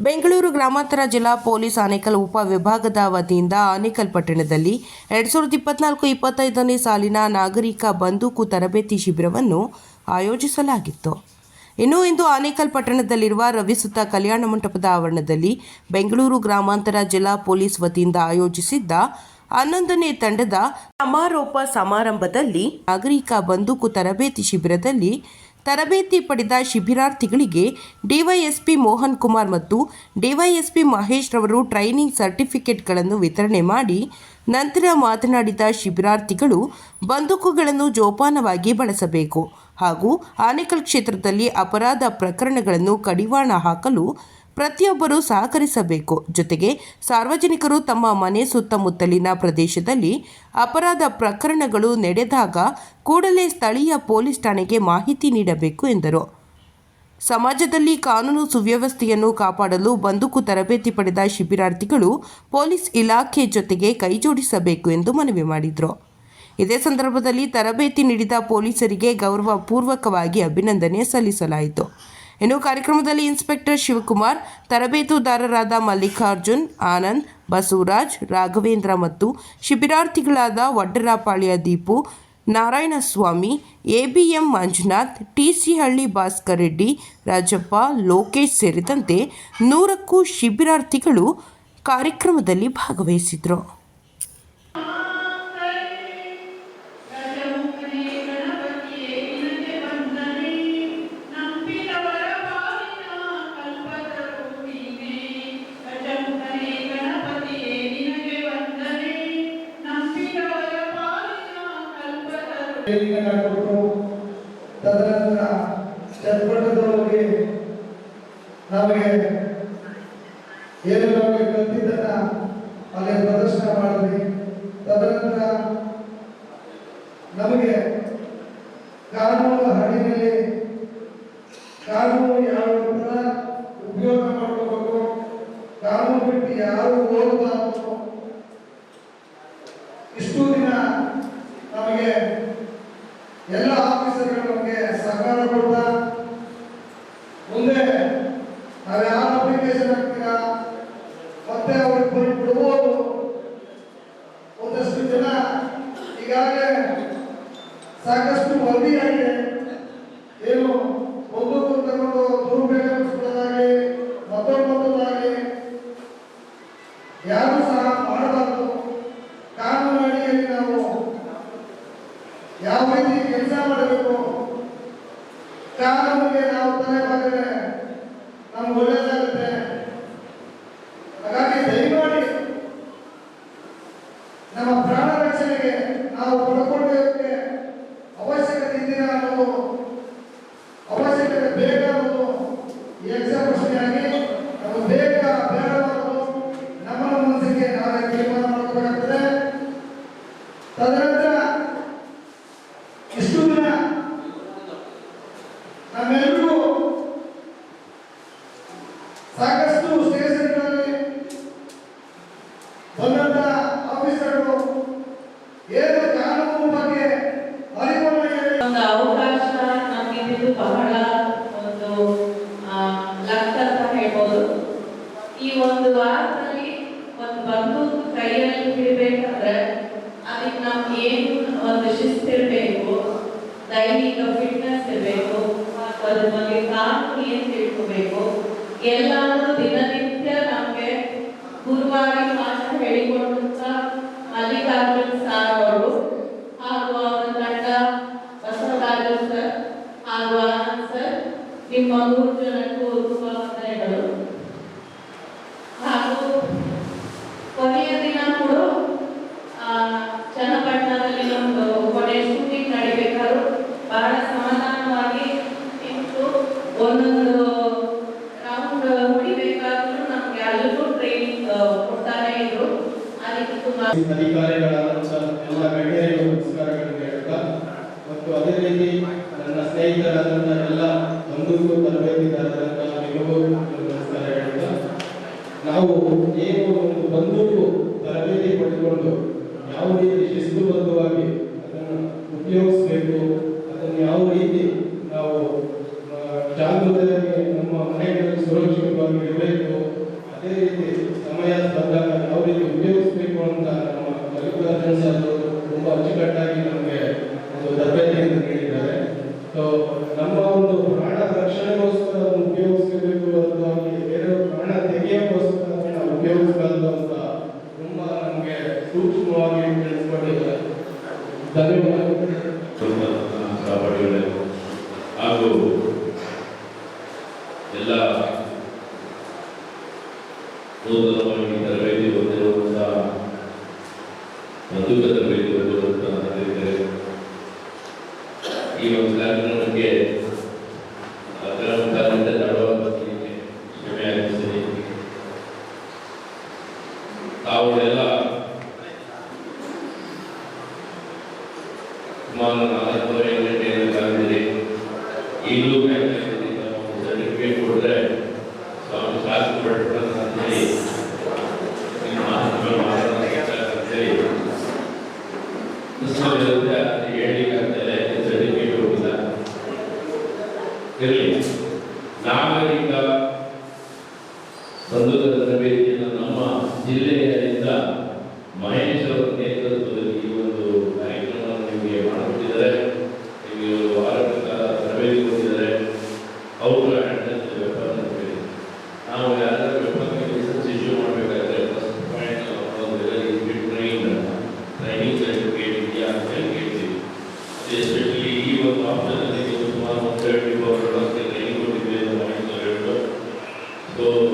ಬೆಂಗಳೂರು ಗ್ರಾಮಾಂತರ ಜಿಲ್ಲಾ ಪೊಲೀಸ್ ಆನೇಕಲ್ ಉಪ ವಿಭಾಗದ ವತಿಯಿಂದ ಆನೇಕಲ್ ಪಟ್ಟಣದಲ್ಲಿ ಎರಡ್ ಸಾವಿರದ ಇಪ್ಪತ್ನಾಲ್ಕು ಇಪ್ಪತ್ತೈದನೇ ಸಾಲಿನ ನಾಗರಿಕ ಬಂದೂಕು ತರಬೇತಿ ಶಿಬಿರವನ್ನು ಆಯೋಜಿಸಲಾಗಿತ್ತು. ಇನ್ನು ಇಂದು ಆನೇಕಲ್ ಪಟ್ಟಣದಲ್ಲಿರುವ ರವಿಸುತ್ತ ಕಲ್ಯಾಣ ಮಂಟಪದ ಆವರಣದಲ್ಲಿ ಬೆಂಗಳೂರು ಗ್ರಾಮಾಂತರ ಜಿಲ್ಲಾ ಪೊಲೀಸ್ ವತಿಯಿಂದ ಆಯೋಜಿಸಿದ್ದ ಹನ್ನೊಂದನೇ ತಂಡದ ಸಮಾರೋಪ ಸಮಾರಂಭದಲ್ಲಿ ನಾಗರಿಕ ಬಂದೂಕು ತರಬೇತಿ ಶಿಬಿರದಲ್ಲಿ ತರಬೇತಿ ಪಡೆದ ಶಿಬಿರಾರ್ಥಿಗಳಿಗೆ ಡಿವೈಎಸ್ಪಿ ಮೋಹನ್ ಕುಮಾರ್ ಮತ್ತು ಡಿವೈಎಸ್ಪಿ ಮಹೇಶ್ ರವರು ಟ್ರೈನಿಂಗ್ ಸರ್ಟಿಫಿಕೇಟ್ಗಳನ್ನು ವಿತರಣೆ ಮಾಡಿ ನಂತರ ಮಾತನಾಡಿದ ಶಿಬಿರಾರ್ಥಿಗಳು ಬಂದೂಕುಗಳನ್ನು ಜೋಪಾನವಾಗಿ ಬಳಸಬೇಕು ಹಾಗೂ ಆನೇಕಲ್ ಕ್ಷೇತ್ರದಲ್ಲಿ ಅಪರಾಧ ಪ್ರಕರಣಗಳನ್ನು ಕಡಿವಾಣ ಹಾಕಲು ಪ್ರತಿಯೊಬ್ಬರೂ ಸಹಕರಿಸಬೇಕು. ಜೊತೆಗೆ ಸಾರ್ವಜನಿಕರು ತಮ್ಮ ಮನೆ ಸುತ್ತಮುತ್ತಲಿನ ಪ್ರದೇಶದಲ್ಲಿ ಅಪರಾಧ ಪ್ರಕರಣಗಳು ನಡೆದಾಗ ಕೂಡಲೇ ಸ್ಥಳೀಯ ಪೊಲೀಸ್ ಠಾಣೆಗೆ ಮಾಹಿತಿ ನೀಡಬೇಕು ಎಂದರು. ಸಮಾಜದಲ್ಲಿ ಕಾನೂನು ಸುವ್ಯವಸ್ಥೆಯನ್ನು ಕಾಪಾಡಲು ಬಂದೂಕು ತರಬೇತಿ ಪಡೆದ ಶಿಬಿರಾರ್ಥಿಗಳು ಪೊಲೀಸ್ ಇಲಾಖೆ ಜೊತೆಗೆ ಕೈಜೋಡಿಸಬೇಕು ಎಂದು ಮನವಿ ಮಾಡಿದರು. ಇದೇ ಸಂದರ್ಭದಲ್ಲಿ ತರಬೇತಿ ನೀಡಿದ ಪೊಲೀಸರಿಗೆ ಗೌರವಪೂರ್ವಕವಾಗಿ ಅಭಿನಂದನೆ ಸಲ್ಲಿಸಲಾಯಿತು. ಇನ್ನು ಕಾರ್ಯಕ್ರಮದಲ್ಲಿ ಇನ್ಸ್ಪೆಕ್ಟರ್ ಶಿವಕುಮಾರ್, ತರಬೇತುದಾರರಾದ ಮಲ್ಲಿಕಾರ್ಜುನ್, ಆನಂದ್, ಬಸವರಾಜ್, ರಾಘವೇಂದ್ರ ಮತ್ತು ಶಿಬಿರಾರ್ಥಿಗಳಾದ ವಡ್ಡರಾಪಾಳ್ಯ ದೀಪು, ನಾರಾಯಣಸ್ವಾಮಿ, ಎಬಿಎಂ ಮಂಜುನಾಥ್, ಟಿಸಿಹಳ್ಳಿ ಭಾಸ್ಕರ್ ರೆಡ್ಡಿ, ರಾಜಪ್ಪ, ಲೋಕೇಶ್ ಸೇರಿದಂತೆ ನೂರಕ್ಕೂ ಶಿಬಿರಾರ್ಥಿಗಳು ಕಾರ್ಯಕ್ರಮದಲ್ಲಿ ಭಾಗವಹಿಸಿದರು. ಚಟ್ಪಟದೊಳಗೆ ನಮಗೆ ಏನು ನಮಗೆ ಅಲ್ಲಿ ಪ್ರದರ್ಶನ ಮಾಡಿದ್ವಿ. ತದನಂತರ ನಮಗೆ ಕಾನೂನು ಹಣ್ಣಿನಲ್ಲಿ ಕಾನೂನು ಯಾವ ಆಫೀಸರ್ಗಳು ನಮಗೆ ಸಹಕಾರ ಕೊಡ್ತಾ, ಮುಂದೆ ನಾವು ಯಾರು ಅಪ್ಲಿಕೇಶನ್ ಹಾಕ್ತೀರಾ? ಮತ್ತೆ ಅವ್ರಿಗೆ ಬರೀ ಬಿಡ್ಬೋದು ಒಂದಷ್ಟು ಜನ ಈಗಾಗಲೇ ಸಾಕಷ್ಟು ವರದಿಯಾಗಿದೆ ಏನು ಒಬ್ಬೊಬ್ಬರು ತಗೊಂಡು ದುರುಪಯೋಗಿಸ್ಕೊಳ್ಳೋದಾಗಲಿ ಮತ್ತೊಂದು ಮತ್ತೊಂದಾಗಲಿ ಯಾರು ಸಹ ಮಾಡಬಾರದು ಕಾನೂನು ಅಡಿಯಲ್ಲಿ ನಾವು ಯಾವ ರೀತಿ ಕೆಲಸ ಮಾಡಬೇಕು ಕಾನೂನಿಗೆ ನಾವು ತಲೆ ಬಂದರೆ ನಮ್ಗೆ ಒಳ್ಳೇದಾಗುತ್ತೆ. ಹಾಗಾಗಿ ದಯಮಾಡಿ ನಮ್ಮ ಪ್ರಾಣ ರಕ್ಷಣೆಗೆ ನಾವು ಏನು ಒಂದು ಶಿಸ್ತಿರಬೇಕು ದೈಹಿಕ ಫಿಟ್ನೆಸ್ ಇರಬೇಕು ಅದ್ರ ಬಗ್ಗೆ ಕಾನೂನು ಏನು ತಿಳ್ಕೋಬೇಕು, ಎಲ್ಲಾನು ದಿನನಿತ್ಯ ನಮಗೆ ಗುರುವಾಗಿ ಮಾತ್ರ ಹೇಳಿಕೊಟ್ಟಂತ ಮಲ್ಲಿಕಾರ್ಜುನ್ ಸಾರ್ ಅವರು, ಹಾಗೂ ಅವರ ತಂಡ ಬಸವರಾಜು ಸರ್ ಹಾಗೂ ಆನಂದ್ ಸರ್ ನಿಮ್ಮ ಮೂರು ಜನಕ್ಕೂ ತುಂಬ ವಂದನೆಗಳು ಹಾಗೂ ಕೊನೆಯ ದಿನ ಕೂಡ ಆ, ಚನ್ನಪಟ್ಟಣದಲ್ಲಿ ಒಂದು ಕೊನೆ ಶೂಟಿಂಗ್ ನಡಿಬೇಕಾದ್ರು ಬಹಳ ಸಮಾಧಾನವಾಗಿ ಇತ್ತು ಒಂದೊಂದು ರೌಂಡ್ ಹೊಡಿಬೇಕಾದ್ರೂ ನಮ್ಗೆ ಅಲ್ಲೂ ಟ್ರೈನಿಂಗ್ ಕೊಡ್ತಾನೆ ಇದ್ರು ಅದಕ್ಕೆ ತುಂಬಾ ಅಧಿಕಾರಿಗಳಾದಂಥ ಎಲ್ಲ ಗಣ್ಯರಿಗೂ ನಮಸ್ಕಾರಗಳನ್ನು ಹೇಳುತ್ತಾ ಮತ್ತು ಅದೇ ರೀತಿ ನನ್ನ ಸ್ನೇಹಿತರಾದಂಥ ಎಲ್ಲ ಬಂದೂಕು ತರಬೇತಿದಾರರಾದಂಥ ನಿಮಗೂ ನಮಸ್ಕಾರ ಹೇಳುತ್ತಾ ನಾವು ಏನು ಒಂದು ಬಂದೂಕು ತರಬೇತಿ ಯಾವುದೇ ಶಿಸ್ತುಬದ್ಧವಾಗಿ ಅದನ್ನು ಉಪಯೋಗಿಸಬೇಕು. ಸೂಕ್ಷ್ಮವಾಗಿ ತಿಳಿಸ್ಕೊಂಡಿದ್ದಾರೆ ಧನ್ಯವಾದಗಳು ಹಾಗೂ ಎಲ್ಲ ನೂತನವಾಗಿ ತರಬೇತಿ ಹೊಂದಿರುವಂತಹ ಮಧುಕ ತರಬೇತಿ ಹೊಂದಿರುವಂತಹ ಈ ಒಂದು ಕಾರ್ಯಕ್ರಮಕ್ಕೆ ತರಬೇತಿಯನ್ನು ನಮ್ಮ ಜಿಲ್ಲೆಯಿಂದ ಮಹೇಶ್ವರ ನೇತೃತ್ವದಲ್ಲಿ ಈ ಒಂದು ಕಾರ್ಯಕ್ರಮವನ್ನು ನಿಮಗೆ ಮಾಡಿಕೊಟ್ಟಿದ್ದಾರೆ.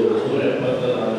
de la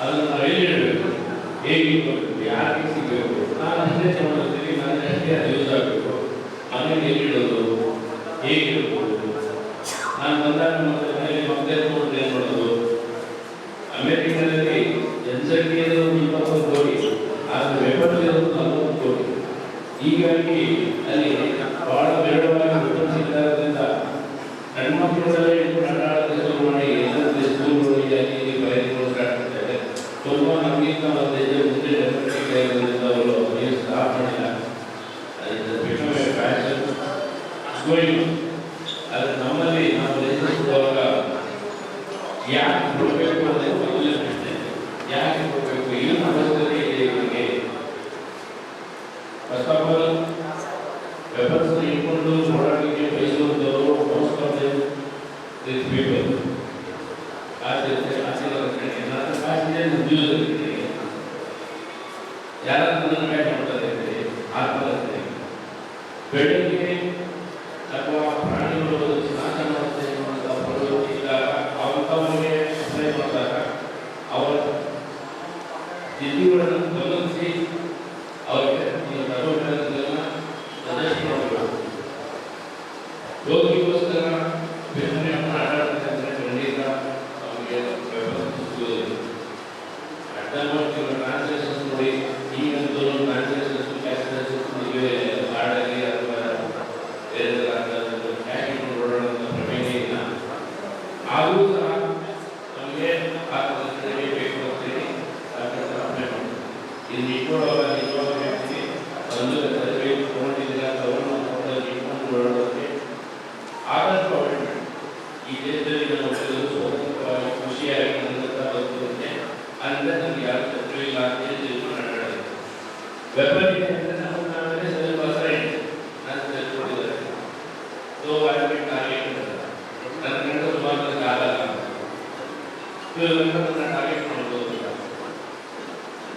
ಅದನ್ನು ನಾವು ಏನು ಹೇಳಬೇಕು ಹೇಗೆ ಯೂಸ್ ಯಾರಿಗೆ ಸಿಗಬೇಕು ನಾನು ಅಂದರೆ ತಗೊಂಡಿರ್ತೀನಿ ನನ್ನ ಅಷ್ಟೇ ಅದು ಯೂಸ್ ಆಗಬೇಕು. ಮನೆಗೆ ಎಲ್ಲಿ ಇಡೋದು? ಹೇಗೆ ಇಡ್ಬೋದು? ನಾನು ಬಂದಾಗ ಮನೆಯಲ್ಲಿ ಮಕ್ಕಳೇ ತೊಗೊಂಡು ಏನು ಮಾಡೋದು. ಅಮೇರಿಕಾದಲ್ಲಿ ಎನ್ಸರ್ಟಿ ಇರೋದು ಇಪ್ಪತ್ತೊಂದು ಕೋಟಿ ಆದರೆ ವೆಪನ್ ಇರೋದು ನಲ್ವತ್ತು ಕೋಟಿ ಹೀಗಾಗಿ ಈಗ ನಮ್ಮ ದೇಶ ಮುಂದೆ ನಡೆಸುತ್ತಿದೆ ಎನ್ನುವುದರಿಂದ ಅವರು ಏನು ಸ್ಟಾಪ್ ಮಾಡಿಲ್ಲ ಅದರಿಂದ ಬಿಟ್ಟರೆ ಫ್ಯಾಷನ್ ಗೋಯಿಂಗ್ ಆದರೆ ನಮ್ಮಲ್ಲಿ ನಾವು ದೇಶ ಕೊಡುವಾಗ ಯಾಕೆ ಕೊಡಬೇಕು ಅನ್ನೋದೇ ಮೊದಲನೇ ಪ್ರಶ್ನೆ ಯಾಕೆ ಕೊಡಬೇಕು ಏನು ಅವಶ್ಯಕತೆ ಇದೆ ಇವರಿಗೆ ಫಸ್ಟ್ ಆಫ್ ಆಲ್ ವೆಪನ್ಸ್ ಇಟ್ಕೊಂಡು ಓಡಾಡಲಿಕ್ಕೆ ಬಯಸುವಂಥವರು most of them this people ಆಚರಿಸಿ ಆಚರಣೆ ಎಲ್ಲರೂ ಕಾಸಿದೆ ನ್ಯೂಸ್ அற்புதத்தை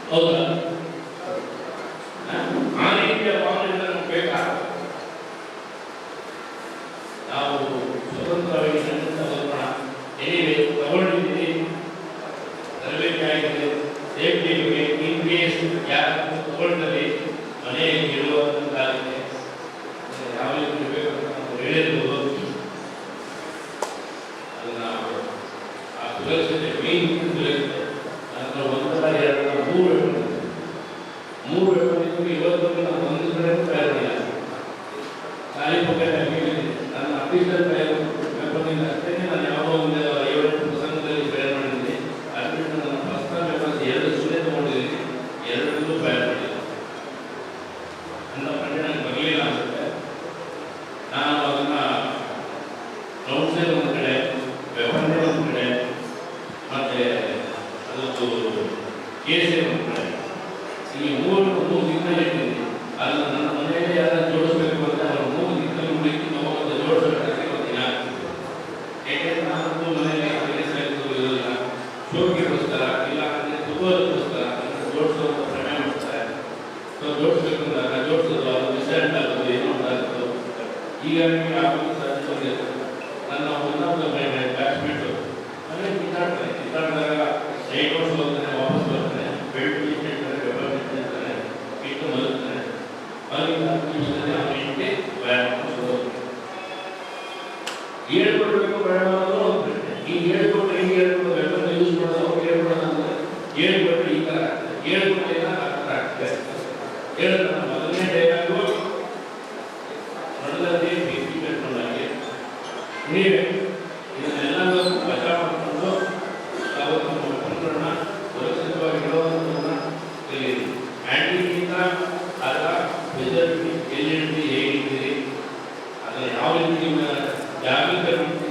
ಹೌದಾ ಆ ರೀತಿಯ ಭಾವನೆಯಿಂದ ನಮ್ಗೆ ಬೇಕಾ ನಾವು ಸ್ವತಂತ್ರವಾಗಿ ವರ್ಲ್ಡ್ನಲ್ಲಿ ಅನೇಕ ಗೆಲ್ಲುವಂಥ ಯಾವ ರೀತಿ ಇರಬೇಕು ಅಂತ ಹೇಳಿರ್ಬೋದು. ಆ ಸುರಕ್ಷತೆ ಮೇನ್ ಸುರಕ್ಷತೆ ಅದರ ಒಂದರ ಎರಡರ ಮೂರು ಮೂರು ಹೇಳ್ಬೇಕು ಇವತ್ತು ನಾನು ಒಂದು ಕಡೆ ಕಾಲಿಪಕ್ಕ ನನ್ನ ಅಫೀಸರ್ ಹೇಳಿದ್ರೆ ಮೊದಲನೇ ಡೈಲಾಗು ನಡುದಲ್ಲಿ ಬಿ ಪಿ ನೀವೇ ಇದನ್ನೆಲ್ಲವೂ ಬಚಾವ್ ಮಾಡಿಕೊಂಡು ತಾವು ತಮ್ಮ ಮಕ್ಕಳನ್ನ ಸುರಕ್ಷಿತವಾಗಿಡುವಂಥದ್ದನ್ನ ಇಲ್ಲಿ ಬ್ಯಾಂಕಿಂಗಿಂದ ಅದರ ರಿಸಲ್ಟ್ ಎಲ್ಲಿ ಹೇಗಿದ್ದೀರಿ? ಅದನ್ನು ಯಾವ ರೀತಿ ಜಾಗೃತಿ